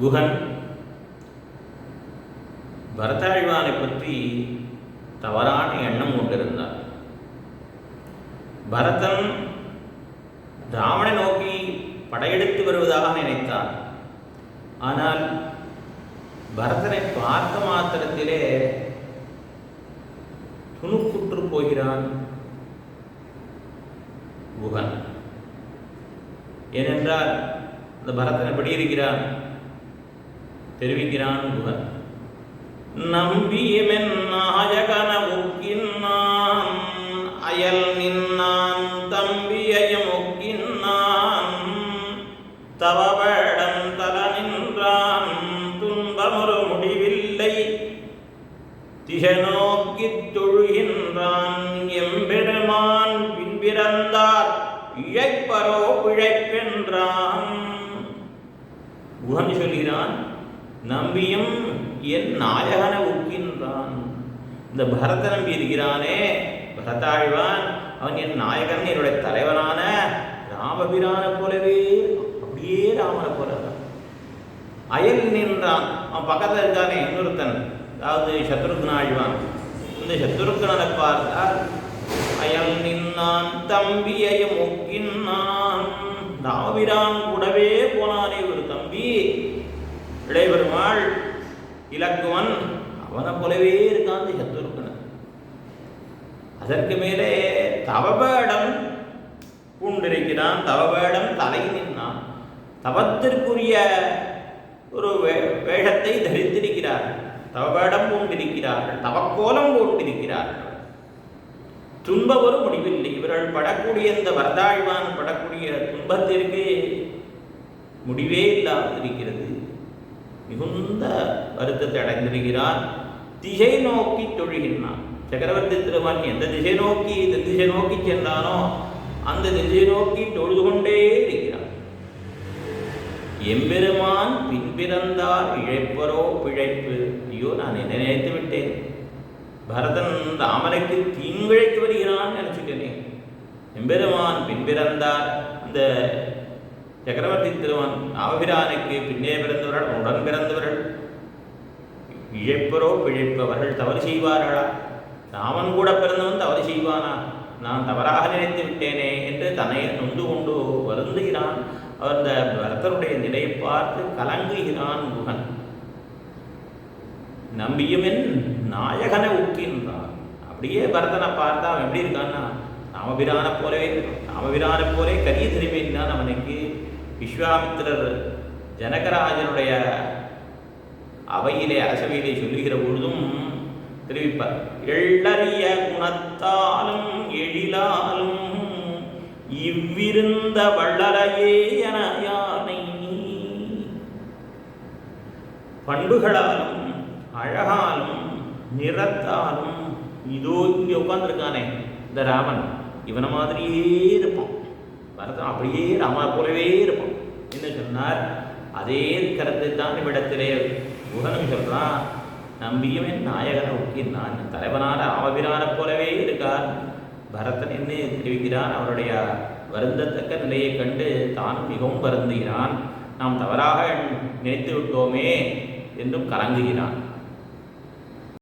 குகன். பரதாழ்வானை பற்றி தவறான எண்ணம் கொண்டிருந்தார். பரதன் ராவணை நோக்கி படையெடுத்து வருவதாக நினைத்தான் ஆனால் பரதனை பார்த்த மாத்திரத்திலே துணுக்குற்று போகிறான் குகன். ஏனென்றால் அந்த பரதன் எப்படி இருக்கிறான்? தெரிவிக்கிறான் புதன் நம்பியமென் நாயகன முக்கின்னான் அயல் நின்னான் தம்பியய முக்கின்னான் தவபடம் தல நின்றான் துன்பமொரு முடிவில்லை. திசை நோக்கித் தொழுகின்றான் எம்பெருமான் பின்பிறந்தார் இழைப்பரோ பிழைப்பென்றான். குஹன் சொல்கிறான் நம்பியும் என் நாயகன உக்கின்றான். இந்த பரத நம்பி இருக்கிறானே பரதாழ்வான் அவன் என் நாயகன் என்னுடைய தலைவனான ராமபிரான போலவே அப்படியே ராமனை போல அயல் நின்றான். அவன் பக்கத்தில் இருக்கானே இன்னொருத்தன். அதாவது சத்ருக்னாழ்வான். இந்த சத்ருக்னனை பார்த்தால் அயல் நின்னான் தம்பியையும் முக்கின்னான் ராமபிரான் கூடவே போனானே ஒரு தம்பி. இளையபெருமாள் இலக்குவன். அவனை போலவே இருக்கான் அந்த அதற்கு மேலே தவபேடம் பூண்டிருக்கிறான். தவபேடம் தலை நின்றான். தவத்திற்குரிய ஒரு வே- தரித்திருக்கிறார்கள் தவபேடம் பூண்டிருக்கிறார்கள். தவக்கோலம் பூண்டிருக்கிறார்கள். துன்ப ஒரு முடிவில்லை. இவர்கள் படக்கூடிய இந்த வரதாழ்வான் படக்கூடிய துன்பத்திற்கு முடிவே இல்லாமல் இருக்கிறது. மிகுந்த வருத்தத்தை அடைந்திருக்கிறார். திசை நோக்கி தொழுகின்றான். சக்கரவர்த்தி திருமன் எந்த திசை நோக்கி இந்த திசை நோக்கி சென்றானோ அந்த திசை நோக்கி தொழுது கொண்டே இருக்கிறான். எம்பெருமான் பின்பிறந்தார் இழைப்பரோ பிழைப்பு. ஐயோ நான் என்ன நினைத்து விட்டேன்? பரதன் ராமனுக்கு தீங்கிழைத்து வருகிறான் நினைச்சுட்டேனே. எம்பெருமான் பின்பிறந்தார் இந்த சக்கரவர்த்தி திருவான் ஆபிரானுக்கு பின்னே பிறந்தவர்கள் உடன் பிறந்தவர்கள். இழைப்பரோ பிழைப்பவர்கள் தவறு செய்வார்களா? ராமன் கூட பிறந்தவன் தவறு செய்வானா? நான் தவறாக நினைத்து விட்டேனே என்று தன்னை நொந்து கொண்டு வருந்துகிறான். அவர் அந்த பரதனுடைய நிலையை பார்த்து கலங்குகிறான் குகன் நம்பியுமென் நாயகனை உட்கின்றான். அப்படியே பரதனை பார்த்தா அவன் எப்படி இருக்கான்னா? ராமபிரானை போலவே ராமபிரானை போலே கரிய திரும்பின் தான் அவனுக்கு விஸ்வாமித்திரர் ஜனகராஜனுடைய அவையிலே அரசவையிலே சொல்லுகிற பொழுதும் தெரிவிப்பார். எள்ளறிய குணத்தாலும் எழிலாலும் இவ்விருந்த வள்ளலையே என யானை பண்புகளாலும் அழகாலும் நிறத்தாலும் இதோ இங்கே உட்கார்ந்துருக்கானே இந்த ராமன். இவனை மாதிரியே இருப்பான். பரதன் அப்படியே ராமனை போலவே இருப்பான். என்ன சொன்னார்? அதே கருத்தை தான் இவ்விடத்திலே குகனும் சொல்கிறான் நம்பியும் என் நாயகனை ஒக்கினான் தலைவனான ஆவிரான போலவே இருக்கார். பரதன் என்ன தெரிவிக்கிறான். அவருடைய வருந்தத்தக்க நிலையை கண்டு தான் மிகவும் வருந்துகிறான். நாம் தவறாக நினைத்து விட்டோமே என்றும் கலங்குகிறான்.